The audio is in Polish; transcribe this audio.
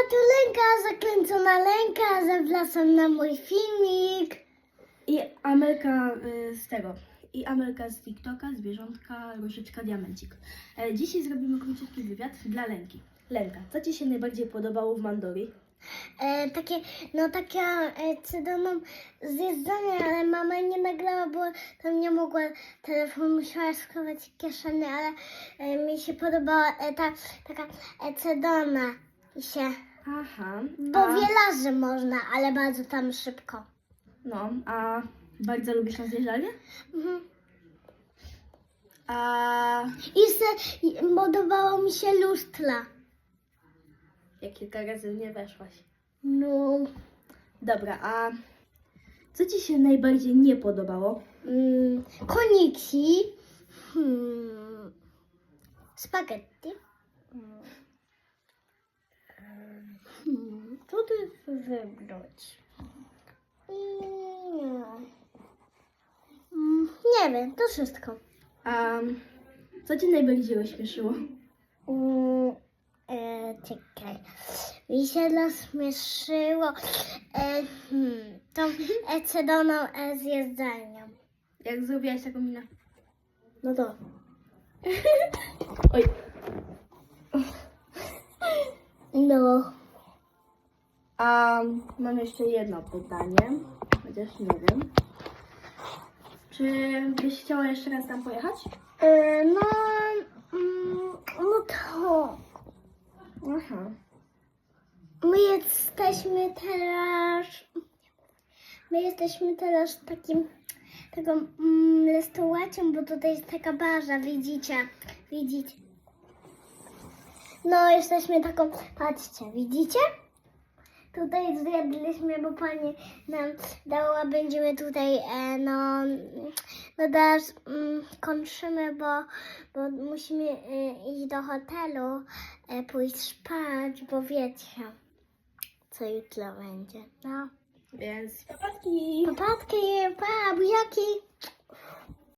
Lęka, zakręcona lęka, zapraszam na mój filmik. I Amelka y, z tego. I Amelka z TikToka, zwierzątka, różyczka, diamencik. E, dzisiaj zrobimy króciutki wywiad dla Lenki. Lenka, co Ci się najbardziej podobało w Mandorii? E, takie, no takie e, cydoną zjedzenie, ale mama nie nagrała, bo tam nie mogła, telefon musiała schować w kieszeni, ale e, mi się podobała e, ta taka e, cydona i się, Aha. bo a, wiele można, ale bardzo tam szybko. No, a bardzo lubisz na zjeżdżalnię? Mhm. A I se, i podobało mi się lustla. jak kilka razy w nie weszłaś. No, Dobra, a co Ci się najbardziej nie podobało? mm, koniki, hmm, spaghetti. Jest wybrać? Mm, mm, nie wiem, to wszystko. A co Cię najbardziej rozśmieszyło? Mm, e, czekaj. Mi się rozśmieszyło e, hmm, tą e, cedoną e, z jedzeniem. Jak zrobiłaś taką minę? No to. Oj, No. A mam jeszcze jedno pytanie, chociaż nie wiem. Czy byś chciała jeszcze raz tam pojechać? E, no, mm, no to Aha. my jesteśmy teraz, my jesteśmy teraz w takim, taką mm, restauracją, bo tutaj jest taka barza, widzicie, widzicie. No, jesteśmy taką, patrzcie, widzicie? Tutaj zjedliśmy, bo pani nam dała, będziemy tutaj, e, no, no teraz mm, kończymy, bo, bo musimy e, iść do hotelu, e, pójść spać, bo wiecie, co jutro będzie. No, Więc papatki! popatki, pa, buziaki.